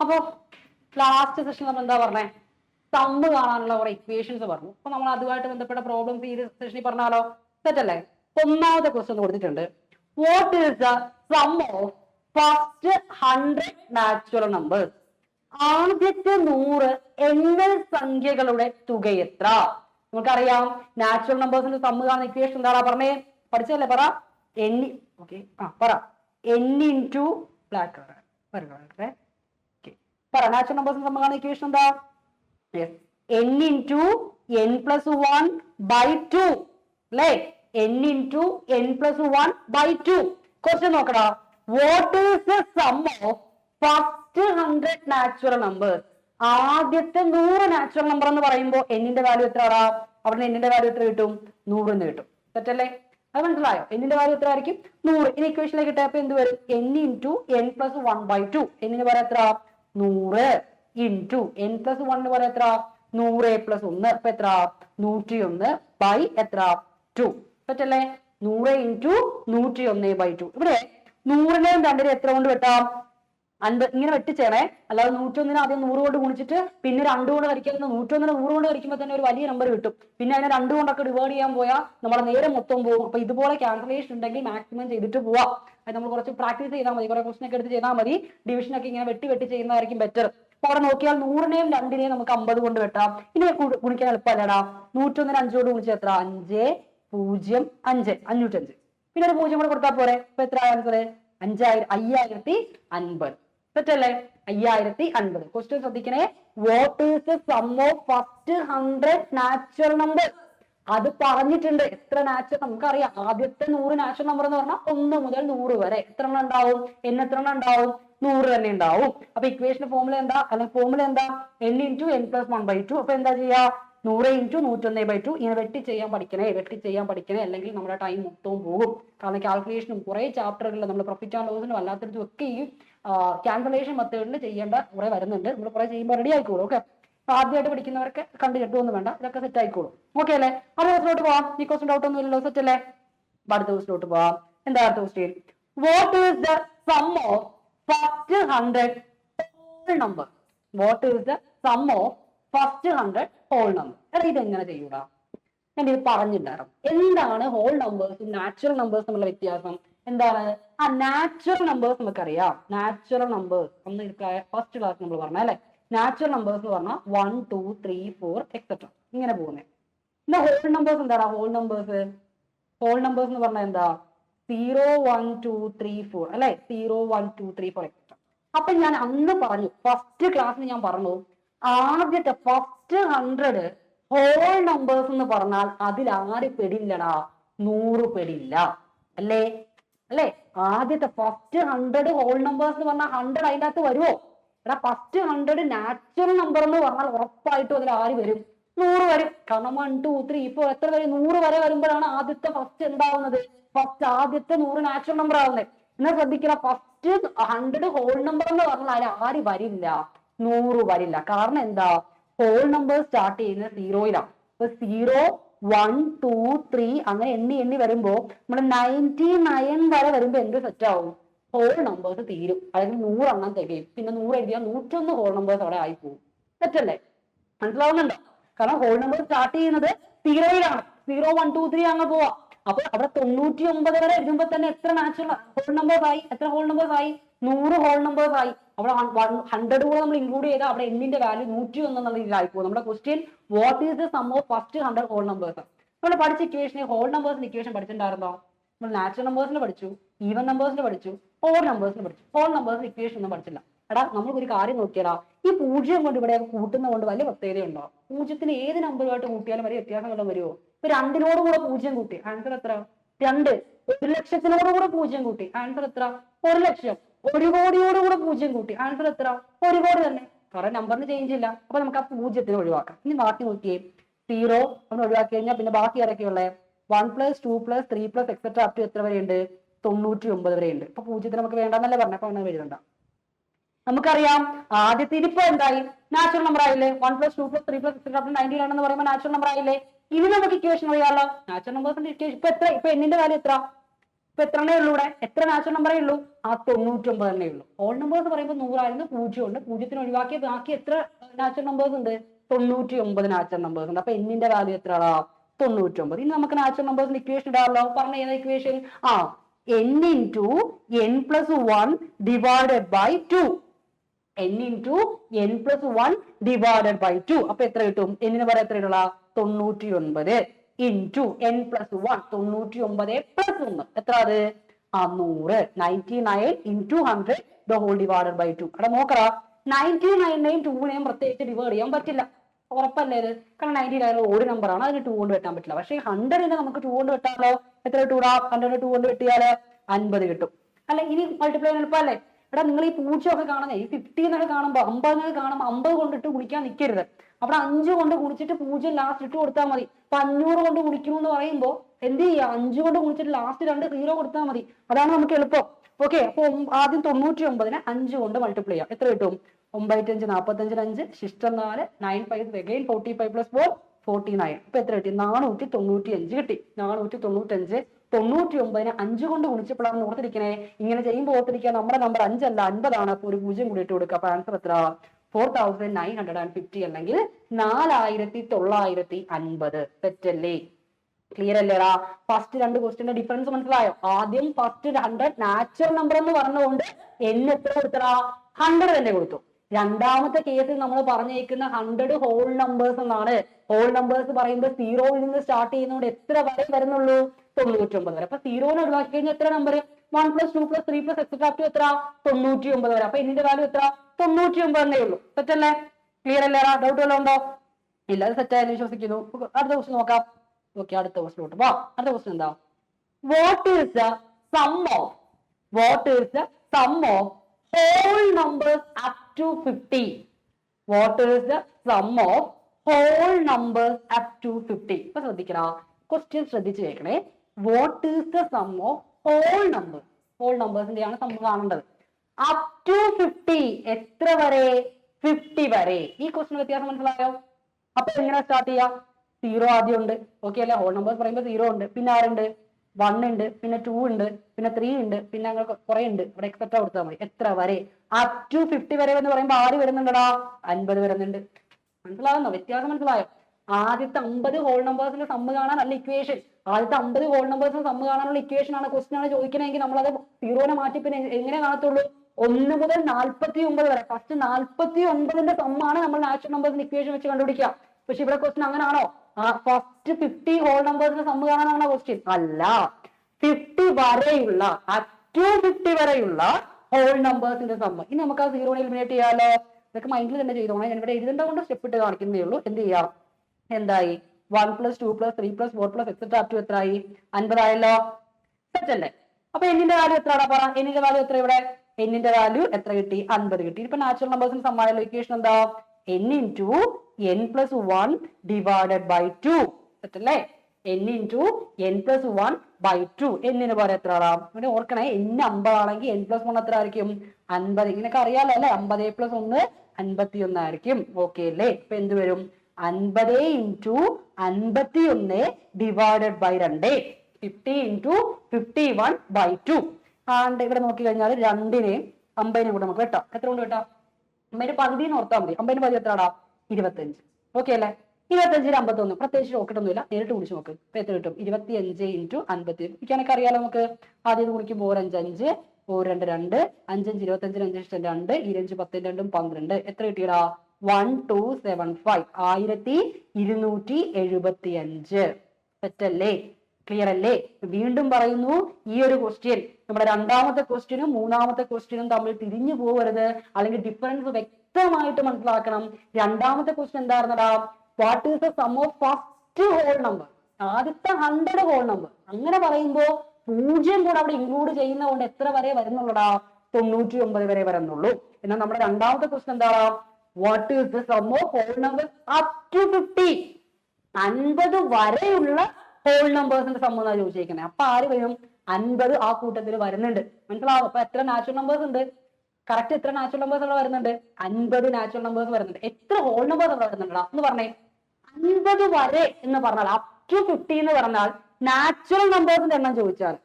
അപ്പോ last session നമ്മൾ എന്താ പറഞ്ഞേ? സമ്മ് കാണാനുള്ള കുറെ ഇക്വേഷൻസ് പറഞ്ഞു. അപ്പൊ നമ്മൾ അതുമായിട്ട് ബന്ധപ്പെട്ട പ്രോബ്ലംസ് ഈ സെഷനിൽ പറഞ്ഞാലോ? തെറ്റല്ലേ ഒന്നാമത്തെ ക്വസ്റ്റ്യൻ കൊടുത്തിട്ടുണ്ട്. What is the sum of first hundred natural numbers ആദ്യത്തെ നൂറ് എണ്ണൽ സംഖ്യകളുടെ തുക എത്ര? നമുക്കറിയാം നാച്ചുറൽ നമ്പേഴ്സിന്റെ സമ്മ് കാണുന്ന ഇക്വേഷൻ എന്താ പറഞ്ഞേ? പഠിച്ചല്ലേ പറ? എൻ ഓക്കെ ആ പറ. N into black colour പറ നാച്ചുറൽ നമ്പേഴ്സിന് കാണുന്ന ഇക്വേഷൻ എന്താ? N into N plus one by two അല്ലേ? N into N plus one by two question നോക്കടാ. What is the sum of first hundred natural number ആദ്യത്തെ നൂറ് natural number എന്ന് പറയുമ്പോൾ എന്നിന്റെ വാല്യൂ എത്ര ആടാ അവിടെ എന്നിന്റെ വാല്യൂ എത്ര കിട്ടും? നൂറ് എന്ന് കിട്ടും. തെറ്റല്ലേ? അത് മനസ്സിലായോ? എന്നിന്റെ വാല്യൂ എത്ര ആയിരിക്കും നൂറ്. ഇനി ഇക്വേഷനിലേക്ക് ഇട്ടപ്പോ എന്ത് വരും? N into N plus one by two എന്നിന് പറയാം എത്ര നൂറ് ഇന്റു എൻ പ്ലസ് വൺ എന്ന് പറയാം എത്ര നൂറ് പ്ലസ് ഒന്ന്. അപ്പൊ എത്ര നൂറ്റി ഒന്ന് ബൈ എത്ര ടു പറ്റല്ലേ? നൂറ് ഇന്റു നൂറ്റി ഒന്ന് ബൈ ടു ഇവിടെ നൂറിനെയും രണ്ടിനെയും എത്ര കൊണ്ട് വെട്ടാം? അൻപത് ഇങ്ങനെ വെട്ടിച്ചേണേ അല്ലാതെ നൂറ്റൊന്നിന് ആദ്യം നൂറ് കൊണ്ട് ഗുണിച്ചിട്ട് പിന്നെ രണ്ട് കൊണ്ട് ഹരിക്കുന്ന നൂറ്റൊന്നിന് നൂറ് കൊണ്ട് ഹരിക്കുമ്പോൾ തന്നെ ഒരു വലിയ നമ്പർ കിട്ടും. പിന്നെ അതിനെ രണ്ട് കൊണ്ടൊക്കെ ഡിവൈഡ് ചെയ്യാൻ പോയാൽ നമ്മുടെ നേരെ മൊത്തം പോകും. അപ്പൊ ഇതുപോലെ ക്യാൻസലേഷൻ ഉണ്ടെങ്കിൽ മാക്സിമം ചെയ്തിട്ട് പോവാം. അത് നമ്മൾ കുറച്ച് പ്രാക്ടീസ് ചെയ്താൽ മതി. കുറെ ക്വസ്റ്റൻ ഒക്കെ എടുത്ത് ചെയ്താൽ മതി. ഡിവിഷൻ ഒക്കെ ഇങ്ങനെ വെട്ടി വെട്ടി ചെയ്യുന്നതായിരിക്കും ബെറ്റർ അപ്പൊ അവിടെ നോക്കിയാൽ നൂറിനെയും രണ്ടിനെയും നമുക്ക് അമ്പത് കൊണ്ട് വെട്ടാം. ഇനി ഗുണിക്കാൻ എളുപ്പമല്ലടാ? നൂറ്റൊന്നിന് അഞ്ചോട് ഗുണിച്ച് എത്ര? അഞ്ച് പൂജ്യം അഞ്ച്. അഞ്ഞൂറ്റഞ്ച്. പിന്നെ ഒരു പൂജ്യം കൂടെ കൊടുത്താൽ പോരെ? ഇപ്പൊ എത്ര ആൻസർ അഞ്ചായിരം. അയ്യായിരത്തി അൻപത്. തെറ്റല്ലേ അയ്യായിരത്തി അൻപത് ക്വസ്റ്റ്യൻ ശ്രദ്ധിക്കണേ. What is the sum of first hundred natural number അത് പറഞ്ഞിട്ടുണ്ട്. എത്ര നാച്ചുറൽ നമുക്കറിയാം. ആദ്യത്തെ നൂറ് നാച്ചുറൽ നമ്പർ എന്ന് പറഞ്ഞാൽ ഒന്ന് മുതൽ നൂറ് വരെ. എത്ര എണ്ണം ഉണ്ടാവും? എൻ എത്ര എണ്ണം ഉണ്ടാവും? നൂറ് തന്നെ ഉണ്ടാവും. അപ്പൊ ഇക്വേഷൻ ഫോമുല എന്താ? അല്ലെങ്കിൽ ഫോമുല എന്താ? N into N plus one by two അപ്പൊ എന്താ ചെയ്യാ? നൂറ് ഇന്റു നൂറ്റൊന്ന് ബൈ ടു ഇങ്ങനെ വെട്ടി ചെയ്യാൻ പഠിക്കണേ വെട്ടി ചെയ്യാൻ പഠിക്കണേ. അല്ലെങ്കിൽ നമ്മുടെ ടൈം മൊത്തവും പോകും. കാരണം കാൽക്കുലേഷനും കുറെ ചാപ്റ്ററുകളിൽ നമ്മൾ പ്രൊഫിറ്റ് ആൻഡ് ലോസിനും അല്ലാത്തടത്തും ഒക്കെ ഈ ക്യാൻസലേഷൻ മെത്തേഡിൽ ചെയ്യേണ്ട കുറെ വരുന്നുണ്ട്. നമ്മൾ കുറെ ചെയ്യുമ്പോൾ റെഡി ആയിക്കോളും ഓക്കെ ആദ്യമായിട്ട് പഠിക്കുന്നവർക്ക് കണ്ടു കിട്ടുമൊന്നും വേണ്ട ഇതൊക്കെ സെറ്റ് ആയിക്കോളും. ഓക്കെ അല്ലേ? അടുത്ത ദിവസത്തിലോട്ട് പോവാം. ഈ ക്വസ്റ്റൻ ഡൗട്ട് ഒന്നും ഇല്ലല്ലോ സെറ്റ് അല്ലേ? അടുത്ത ദിവസത്തിലോട്ട് പോവാം. എന്താ അടുത്ത question what is the sum of first hundred whole number what is the sum of first hundred whole number എടാ ഇത് എങ്ങനെ ചെയ്യൂടാ? ഞാൻ ഇത് പറഞ്ഞിട്ടുണ്ടായിരുന്നു എന്താണ് ഹോൾ നമ്പേഴ്സും നാച്ചുറൽ നമ്പേഴ്സും തമ്മിലുള്ള വ്യത്യാസം? എന്താണ്? ആ നാച്ചുറൽ നമ്പേഴ്സ് നമുക്കറിയാം. നാച്ചുറൽ നമ്പേഴ്സ് ഒന്ന് ഫസ്റ്റ് ക്ലാസ് നമ്മൾ പറഞ്ഞ അല്ലെ? നാച്ചുറൽ നമ്പേഴ്സ് എന്ന് പറഞ്ഞാൽ one two three four etcetera ഇങ്ങനെ പോകുന്നത് പിന്നെ ഹോൾ നമ്പേഴ്സ് എന്താണ്? ഹോൾ നമ്പേഴ്സ് ഹോൾ നമ്പേഴ്സ് എന്ന് പറഞ്ഞാൽ എന്താ? Zero one two three four അല്ലെ? Zero one two three four etcetera അപ്പൊ ഞാൻ അന്ന് പറഞ്ഞു ഫസ്റ്റ് ക്ലാസ്സിൽ ഞാൻ പറഞ്ഞു ആദ്യത്തെ ഫസ്റ്റ് ഹൺഡ്രഡ് ഹോൾ നമ്പേഴ്സ് എന്ന് പറഞ്ഞാൽ അതിൽ ആര് പെടില്ലടാ. നൂറ് പെടില്ല. അല്ലേ? അല്ലേ? ആദ്യത്തെ ഫസ്റ്റ് ഹൺഡ്രഡ് ഹോൾ നമ്പേഴ്സ് എന്ന് പറഞ്ഞാൽ ഹൺഡ്രഡ് അതിന്റെ അകത്ത് വരുമോ എടാ ഫസ്റ്റ് ഹൺഡ്രഡ് നാച്ചുറൽ നമ്പർ എന്ന് പറഞ്ഞാൽ ഉറപ്പായിട്ടും അതിൽ ആര് വരും? നൂറ് വരും. കാരണം വൺ ടു ത്രീ ഫോർ എത്ര വരെ? നൂറ് വരെ വരുമ്പോഴാണ് ആദ്യത്തെ ഫസ്റ്റ് എന്താവുന്നത്? ഫസ്റ്റ് ആദ്യത്തെ നൂറ് നാച്ചുറൽ നമ്പർ ആവുന്നത് എന്നാ ശ്രദ്ധിക്കണം ഫസ്റ്റ് ഹൺഡ്രഡ് ഹോൾ നമ്പർ എന്ന് പറഞ്ഞാൽ ആര് വരില്ല? നൂറ് വരില്ല. കാരണം എന്താ? ഹോൾ നമ്പർ സ്റ്റാർട്ട് ചെയ്യുന്നത് സീറോയിലാണ് അപ്പൊ സീറോ വൺ ടു ത്രീ അങ്ങനെ എണ്ണി എണ്ണി വരുമ്പോ നമ്മൾ നയന്റി നയൻ വരെ വരുമ്പോ എന്ത് സെറ്റ് ആവും? ഹോൾ നമ്പേഴ്സ് തീരും. അല്ലെങ്കിൽ നൂറെണ്ണം തികയും. പിന്നെ നൂറ് എഴുതിയാൽ നൂറ്റൊന്ന് ഹോൾ നമ്പേഴ്സ് അവിടെ ആയി പോകും. തെറ്റല്ലേ? മനസ്സിലാവുന്നുണ്ടോ? കാരണം ഹോൾ നമ്പർ സ്റ്റാർട്ട് ചെയ്യുന്നത് സീറോയിലാണ് സീറോ വൺ ടു ത്രീ അങ്ങ് പോവാ. അപ്പൊ അവിടെ തൊണ്ണൂറ്റി ഒമ്പത് വരെ എഴുതുമ്പോ തന്നെ എത്ര നാച്ചുറൽ ഹോൾ നമ്പേഴ്സ് ആയി? എത്ര ഹോൾ നമ്പേഴ്സ് ആയി? നൂറ് ഹോൾ നമ്പേഴ്സ് ആയി. അവിടെ ഹൺഡ്രഡ് കൂടെ നമ്മൾ ഇൻക്ലൂഡ് ചെയ്താൽ അവിടെ എണ്ണിന്റെ വാല്യൂ നൂറ്റി ഒന്ന് എന്നുള്ള രീതിയിലായി പോകും നമ്മുടെ question what is the sum of first hundred whole numbers നമ്മൾ പഠിച്ച ഇക്വേഷൻ ഹോൾ നമ്പേഴ്സിന്റെ ഇക്വേഷൻ പഠിച്ചിട്ടുണ്ടായിരുന്നോ? നമ്മൾ നാച്ചുറൽ നമ്പേഴ്സിന് പഠിച്ചു ഈവൻ നമ്പേഴ്സിന് പഠിച്ചു ഓൾ നമ്പേഴ്സിന് പഠിച്ചു. ഹോൾ നമ്പേഴ്സിന് ഇക്വേഷൻ ഒന്നും പഠിച്ചില്ല. എടാ ഒരു കാര്യം നോക്കിയടാ. ഈ പൂജ്യം കൊണ്ട് ഇവിടെ കൂട്ടുന്ന കൊണ്ട് വലിയ പ്രത്യേകതയുണ്ടോ പൂജ്യത്തിന് ഏത് നമ്പറുമായിട്ട് കൂട്ടിയാലും വലിയ വ്യത്യാസം വല്ലതും വരുമോ ഇപ്പൊ രണ്ടിനോട് കൂടെ പൂജ്യം കൂട്ടി ആൻസർ എത്ര? രണ്ട്. ഒരു ലക്ഷത്തിനോട് കൂടെ പൂജ്യം കൂട്ടി ആൻസർ എത്ര? ഒരു ലക്ഷം. ഒരു കോടിയോട് കൂടെ പൂജ്യം കൂട്ടി ആൻസർ എത്ര? ഒരു കോടി തന്നെ. കുറെ നമ്പറിന് ചേഞ്ച് ഇല്ല. അപ്പൊ നമുക്ക് ആ പൂജ്യത്തിന് ഒഴിവാക്കാം. ഇനി ബാക്കി നോക്കിയേ. സീറോ നമ്മൾ ഒഴിവാക്കി കഴിഞ്ഞാൽ പിന്നെ ബാക്കി ആരൊക്കെയുള്ളത് one plus two plus three plus etcetera up to എത്ര വരെയുണ്ട്? തൊണ്ണൂറ്റി ഒമ്പത് വരെയുണ്ട്. അപ്പൊ പൂജ്യത്തിന് നമുക്ക് വേണ്ടെന്നല്ലേ പറഞ്ഞപ്പോ അങ്ങനെ എഴുതണ്ട നമുക്കറിയാം ആദ്യത്തെ ഇതിപ്പോ എന്തായി? നാച്ചുറൽ നമ്പർ ആയില്ലേ? One plus two plus three plus nineteen ആണെന്ന് പറയുമ്പോൾ നാച്ചുറൽ നമ്പർ ആയില്ലേ? ഇനി നമുക്ക് ഇക്വേഷൻ അറിയാമല്ലോ നാച്ചുറൽ നമ്പേഴ്സിന്റെ ഇക്വേഷൻ ഇപ്പൊ എത്ര? ഇപ്പൊ എന്നിന്റെ വാല്യൂ എത്ര? ഇപ്പൊ എത്ര എണ്ണേ ഉള്ളൂ ഇവിടെ? എത്ര നാച്ചുറൽ നമ്പറേ ഉള്ളൂ? ആ തൊണ്ണൂറ്റി ഒമ്പത് എണ്ണേ ഉള്ളൂ ഓൾ നമ്പേഴ്സ് പറയുമ്പോൾ നൂറായിരുന്നു പൂജ്യം ഉണ്ട് പൂജ്യത്തിന് ഒഴിവാക്കിയ ബാക്കി എത്ര നാച്ചുറൽ നമ്പേഴ്സ് ഉണ്ട്? തൊണ്ണൂറ്റി ഒമ്പത് നാച്ചുറൽ നമ്പേഴ്സ് ഉണ്ട്. അപ്പൊ എന്നിന്റെ വാല്യൂ എത്രയാണോ തൊണ്ണൂറ്റി ഒമ്പത് ഇനി നമുക്ക് നാച്ചുറൽ നമ്പേഴ്സിന്റെ ഇക്വേഷൻ ഇടാമല്ലോ. പറഞ്ഞ ഏതാ ഇക്വേഷൻ ആ N into N plus one divided by two N into N plus one divided by two അപ്പൊ എത്ര കിട്ടും? എന്നിന് പറയാം എത്ര ഇടുള്ള തൊണ്ണൂറ്റി ഒൻപത് ഇന്റു എൻ പ്ലസ് വൺ തൊണ്ണൂറ്റി ഒമ്പത് പ്ലസ് ഒന്ന്. എത്ര അത്? ആ നൂറ്. Ninety nine into hundred the whole divided by two അവിടെ നോക്കടാ നയന്റി നയനെയും ടൂവിനെയും പ്രത്യേകിച്ച് ഡിവൈഡ് ചെയ്യാൻ പറ്റില്ല. ഉറപ്പല്ലേ ഇത്? കാരണം നയന്റി നയൻ ഒരു ആണ്. അതിന് ടു കൊണ്ട് വെട്ടാൻ പറ്റില്ല. പക്ഷേ ഹൺഡ്രഡിനെ നമുക്ക് ടു കൊണ്ട് വെട്ടാമല്ലോ എത്ര കിട്ടൂടാ? ഹൺഡ്രഡ് ടു കൊണ്ട് വെട്ടിയാൽ അൻപത് കിട്ടും. അല്ല ഇനി മൾട്ടിപ്ലൈ എളുപ്പമല്ലേ? എടാ നിങ്ങൾ ഈ പൂച്ചയൊക്കെ കാണുന്നേ ഈ ഫിഫ്റ്റി എന്നൊക്കെ കാണുമ്പോൾ അമ്പത് എന്നൊക്കെ കാണുമ്പോൾ അമ്പത് കൊണ്ടിട്ട് കുളിക്കാൻ നിൽക്കരുത് അവിടെ അഞ്ച് കൊണ്ട് കുളിച്ചിട്ട് പൂജ്യം ലാസ്റ്റ് ഇട്ട് കൊടുത്താൽ മതി. അപ്പൊ അഞ്ഞൂറ് കൊണ്ട് കുളിക്കുന്നു എന്ന് പറയുമ്പോൾ എന്ത് ചെയ്യുക അഞ്ച് കൊണ്ട് കുളിച്ചിട്ട് ലാസ്റ്റ് രണ്ട് സീറോ കൊടുത്താൽ മതി. അതാണ് നമുക്ക് എളുപ്പം. ഓക്കെ അപ്പൊ ആദ്യം തൊണ്ണൂറ്റി ഒമ്പതിനെ അഞ്ച് കൊണ്ട് മൾട്ടിപ്ലൈ ചെയ്യാം. എത്ര കിട്ടും? ഒമ്പത്തഞ്ച് നാൽപ്പത്തഞ്ചിന് അഞ്ച് ശിഷ്ടം നാല് nine five again forty five plus four forty nine ഇപ്പൊ എത്ര കിട്ടി? നാനൂറ്റി തൊണ്ണൂറ്റി അഞ്ച് കിട്ടി. നാനൂറ്റി തൊണ്ണൂറ്റഞ്ച് തൊണ്ണൂറ്റി ഒമ്പതിനെ അഞ്ച് കൊണ്ട് ഗുണിച്ചപ്പോഴാണ് ഓർത്തിരിക്കണേ. ഇങ്ങനെ ചെയ്യുമ്പോൾ ഓർത്തിരിക്കുക നമ്മുടെ നമ്പർ അഞ്ചല്ല അൻപതാണ്. അപ്പൊ ഒരു പൂജ്യം കൂടി ഇട്ട് കൊടുക്കുക അപ്പൊ ആൻസർ എത്ര? Four thousand nine hundred and fifty അല്ലെങ്കിൽ നാലായിരത്തി തൊള്ളായിരത്തി അൻപത്. തെറ്റല്ലേ? ക്ലിയർ അല്ലേടാ? ഫസ്റ്റ് രണ്ട് ക്വസ്റ്റിന്റെ ഡിഫറൻസ് മനസ്സിലായോ? ആദ്യം ഫസ്റ്റ് ഹൺഡ്രഡ് നാച്ചുറൽ നമ്പർ എന്ന് പറഞ്ഞുകൊണ്ട് n എത്ര കൊടുത്തടാ? ഹൺഡ്രഡ് തന്നെ കൊടുത്തു. രണ്ടാമത്തെ കേസിൽ നമ്മൾ പറഞ്ഞേക്കുന്ന ഹൺഡ്രഡ് ഹോൾ നമ്പേഴ്സ് എന്നാണ്. ഹോൾ നമ്പേഴ്സ് പറയുമ്പോൾ സീറോയിൽ നിന്ന് സ്റ്റാർട്ട് ചെയ്യുന്നതുകൊണ്ട് എത്ര വരെ വരുന്നുള്ളൂ? തൊണ്ണൂറ്റി ഒമ്പത് വരെ അപ്പൊ സീറോനെ ഒഴിവാക്കി കഴിഞ്ഞാൽ എത്ര number one plus two plus three plus etcetera എത്ര? തൊണ്ണൂറ്റി ഒമ്പത് വരെ അപ്പൊ ഇതിന്റെ വാല്യൂ എത്ര? തൊണ്ണൂറ്റി ഒമ്പതെന്നേ ഉള്ളൂ. തെറ്റല്ലേ? ക്ലിയർ അല്ലേ ഡൗട്ട് വല്ലതും ഉണ്ടോ? ഇല്ല അത് സെറ്റായെന്ന് വിശ്വസിക്കുന്നു. അടുത്ത ക്വസ്റ്റ്യൻ നോക്കാം. ഓക്കെ അടുത്ത ക്വസ്റ്റിലോട്ട് വാ അടുത്ത ക്വസ്റ്റ്യൻ എന്താ? What is the sum of what is the sum of whole numbers up to fifty what is the sum of whole numbers up to fifty ഇപ്പൊ ശ്രദ്ധിക്കണ? ക്വസ്റ്റ്യൻ ശ്രദ്ധിച്ചു കേൾക്കണേ. What is the sum of whole number whole നമ്പേഴ്സിന്റെയാണ് sum കാണേണ്ടത്. Up to fifty എത്ര വരെ? Fifty വരെ. ഈ ക്വസ്റ്റിന് വ്യത്യാസം മനസ്സിലായോ? അപ്പൊ എങ്ങനെ സ്റ്റാർട്ട് ചെയ്യാം? സീറോ ആദ്യം ഉണ്ട്. ഓക്കെ അല്ലേ? ഹോൾ നമ്പേഴ്സ് പറയുമ്പോൾ സീറോ ഉണ്ട്. പിന്നെ ആരുണ്ട്? വൺ ഉണ്ട്. പിന്നെ ടു ഉണ്ട്. പിന്നെ ത്രീ ഉണ്ട്. പിന്നെ അങ്ങനെ കുറെ ഉണ്ട്. ഇവിടെ എക്സെട്രാ കൊടുത്താൽ മതി. എത്ര വരെ? അപ് ടു ഫിഫ്റ്റി വരെ എന്ന് പറയുമ്പോൾ ആര് വരുന്നുണ്ടടാ? അൻപത് വരുന്നുണ്ട്. മനസ്സിലാവുന്നോ? വ്യത്യാസം മനസ്സിലായോ? ആദ്യത്തെ അമ്പത് ഹോൾ നമ്പേഴ്സിന്റെ സമ്മ് കാണാൻ അല്ല ഇക്വേഷൻ ആദ്യത്തെ അമ്പത് ഹോൾ നമ്പേഴ്സ് സമ്മ് കാണാനുള്ള ഇക്വേഷൻ ആണ് ക്വസ്റ്റ്യൻ ആണ് ചോദിക്കണമെങ്കിൽ നമ്മളത് സീറോനെ മാറ്റി പിന്നെ എങ്ങനെ കാണത്തുള്ളൂ? ഒന്ന് മുതൽ നാൽപ്പത്തി ഒമ്പത് വരെ. ഫസ്റ്റ് നാൽപ്പത്തി ഒമ്പതിന്റെ സമ്മാണ് നമ്മൾ നാച്ചുറൽ നമ്പേഴ്സിന്റെ ഇക്വേഷൻ വെച്ച് കണ്ടുപിടിക്കുക. പക്ഷെ ഇവിടെ ക്വസ്റ്റ്യൻ അങ്ങനാണോ? ഫസ്റ്റ് ഫിഫ്റ്റി ഹോൾ നമ്പേഴ്സിന്റെ സമ്മ് കാണാനാണോ ക്വസ്റ്റ്യൻ അല്ല. ഫിഫ്റ്റി വരെയുള്ള ടു ഫിഫ്റ്റി വരെയുള്ള ഹോൾ നമ്പേഴ്സിന്റെ സമ്മ് ഇനി നമുക്ക് ആ സീറോനെ എലിമിനേറ്റ് ചെയ്യാലോ? ഇതൊക്കെ മൈൻഡിൽ തന്നെ ചെയ്തോണേ. ഞാൻ ഇവിടെ എഴുതേണ്ട കൊണ്ട് സ്റ്റെപ്പ് ഇട്ട് കാണിക്കുന്നേ ഉള്ളൂ. എന്ത് ചെയ്യാം? എന്തായി? One plus two plus three plus four plus etcetera to എത്ര ആയി അൻപതായല്ലോ? സെറ്റ് അല്ലേ അപ്പൊ എന്നിന്റെ വാല്യൂ എത്രടാ പറ? എന്നിന്റെ വാല്യൂ എത്ര ഇവിടെ? എന്നിന്റെ വാല്യൂ എത്ര കിട്ടി? അൻപത് കിട്ടി. ഇപ്പൊ നാച്ചുറൽ നമ്പേഴ്സിന് സമ്മാനല്ലോ ഇക്വേഷൻ എന്താ? N into N plus one divided by two set അല്ലേ N to N plus one by two എന്നിന് പോലെ എത്ര ആടാ ഇവിടെ ഓർക്കണേ എൻ അമ്പതാണെങ്കിൽ എൻ പ്ലസ് വൺ എത്ര ആയിരിക്കും? അൻപത്. ഇങ്ങനെയൊക്കെ അറിയാലോ അല്ലെ? അമ്പത് പ്ലസ് ഒന്ന് അൻപത്തി ഒന്നായിരിക്കും ഓക്കെ അല്ലേ? ഇപ്പൊ എന്ത് വരും? അൻപത് ഇന്റു അൻപത്തി ഒന്ന് ഡിവൈഡഡ് ബൈ രണ്ട്. Fifty into fifty one by two ആണ്ട് ഇവിടെ നോക്കി കഴിഞ്ഞാൽ രണ്ടിനെയും അമ്പതിനെയും കൂടെ നമുക്ക് വെട്ടാം. എത്ര കൊണ്ട് വെട്ടാം? അമ്പതിന് പകുതി എന്ന് ഓർത്താൽ മതി. അമ്പതിന് പകുതി എത്രടാ? ഇരുപത്തഞ്ച് ഓക്കെ അല്ലേ? ഇരുപത്തഞ്ചിന് അമ്പത്തൊന്ന്. പ്രത്യേകിച്ച് നോക്കിട്ടൊന്നുമില്ല നേരിട്ട് കുടിച്ച് നോക്ക്. ഇപ്പൊ എത്ര കിട്ടും? ഇരുപത്തി അഞ്ച് ഇന്റു അൻപത്തി എനിക്കാണൊക്കെ അറിയാലോ നമുക്ക്? ആദ്യം കുടിക്കുമ്പോൾ ഒരു അഞ്ച് ഒരു രണ്ട് രണ്ട് അഞ്ചഞ്ച് ഇരുപത്തഞ്ചിന് അഞ്ച് രണ്ട് ഇരുപഞ്ച് പത്തിന് രണ്ടും പന്ത്രണ്ട്. എത്ര കിട്ടിയടാ? വൺ ടു സെവൻ ഫൈവ് ആയിരത്തി ഇരുന്നൂറ്റി എഴുപത്തി അഞ്ച് തെറ്റല്ലേ? ക്ലിയർ അല്ലേ? വീണ്ടും പറയുന്നു ഈ ഒരു ക്വസ്റ്റ്യൻ നമ്മുടെ രണ്ടാമത്തെ ക്വസ്റ്റ്യനും മൂന്നാമത്തെ ക്വസ്റ്റ്യനും തമ്മിൽ തിരിഞ്ഞു പോകരുത്. അല്ലെങ്കിൽ ഡിഫറൻസ് വ്യക്തമായിട്ട് മനസ്സിലാക്കണം. രണ്ടാമത്തെ question എന്തായിരുന്നടാ? What is the sum of first whole number ആദ്യത്തെ ഹൺഡ്രഡ് ഹോൾ നമ്പർ അങ്ങനെ പറയുമ്പോൾ പൂജ്യം കൂടെ അവിടെ ഇൻക്ലൂഡ് ചെയ്യുന്നതുകൊണ്ട് എത്ര വരെ വരുന്നുള്ളടാ? തൊണ്ണൂറ്റി ഒമ്പത് വരെ വരുന്നുള്ളൂ. എന്നാൽ നമ്മുടെ രണ്ടാമത്തെ ക്വസ്റ്റ്യൻ എന്താ what is the sum of whole numbers up to fifty അൻപത് വരെയുള്ള ഹോൾ നമ്പേഴ്സിന്റെ സംബന്ധമാണ് ചോദിച്ചിരിക്കുന്നത് അപ്പൊ ആര് വരും? അൻപത് ആ കൂട്ടത്തിൽ വരുന്നുണ്ട്. മനസ്സിലാവും? അപ്പൊ എത്ര നാച്ചുറൽ നമ്പേഴ്സ് ഉണ്ട്? കറക്റ്റ് എത്ര നാച്ചുറൽ നമ്പേഴ്സ് അവിടെ വരുന്നുണ്ട്? അൻപത് നാച്ചുറൽ നമ്പേഴ്സ് വരുന്നുണ്ട്. എത്ര ഹോൾ നമ്പേഴ്സ് അവിടെ വരുന്നുണ്ടോ? എന്ന് പറഞ്ഞേ. അൻപത് വരെ എന്ന് പറഞ്ഞാൽ അപ് ടു ഫിഫ്റ്റി എന്ന് പറഞ്ഞാൽ നാച്ചുറൽ നമ്പേഴ്സിന്റെ എണ്ണം ചോദിച്ചാൽ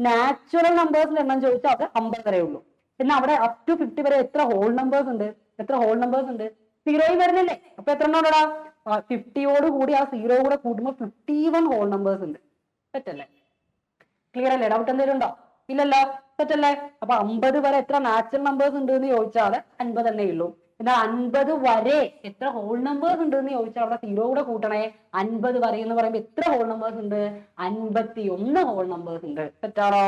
നാച്ചുറൽ നമ്പേഴ്സിന്റെ എണ്ണം ചോദിച്ചാൽ അത് അമ്പത് വരെ ഉള്ളൂ. എന്നാൽ അവിടെ അപ് ടു ഫിഫ്റ്റി വരെ എത്ര ഹോൾ നമ്പേഴ്സ് ഉണ്ട്? എത്ര ഹോൾ നമ്പേഴ്സ് ഉണ്ട്? സീറോയും വരുന്നില്ലേ? അപ്പൊ എത്ര എണ്ണം ഉണ്ടടാ? ഫിഫ്റ്റിയോട് കൂടി ആ സീറോ കൂടെ കൂട്ടുമ്പോൾ ഫിഫ്റ്റി വൺ ഹോൾ നമ്പേഴ്സ് ഉണ്ട്. തെറ്റല്ലേ? ക്ലിയർ അല്ലേ? ഡൗട്ട് എന്തെങ്കിലും ഉണ്ടോ? ഇല്ലല്ലോ? തെറ്റല്ലേ? അപ്പൊ അമ്പത് വരെ എത്ര നാച്ചുറൽ നമ്പേഴ്സ് ഉണ്ട് എന്ന് ചോദിച്ചാൽ അൻപത് തന്നെ ഉള്ളൂ. എന്നാൽ അൻപത് വരെ എത്ര ഹോൾ നമ്പേഴ്സ് ഉണ്ട് എന്ന് ചോദിച്ചാൽ അവിടെ സീറോ കൂടെ കൂട്ടണേ. അൻപത് വരെ എന്ന് പറയുമ്പോൾ എത്ര ഹോൾ നമ്പേഴ്സ് ഉണ്ട്? അൻപത്തി ഒന്ന് ഹോൾ നമ്പേഴ്സ് ഉണ്ട്. തെറ്റാണോ?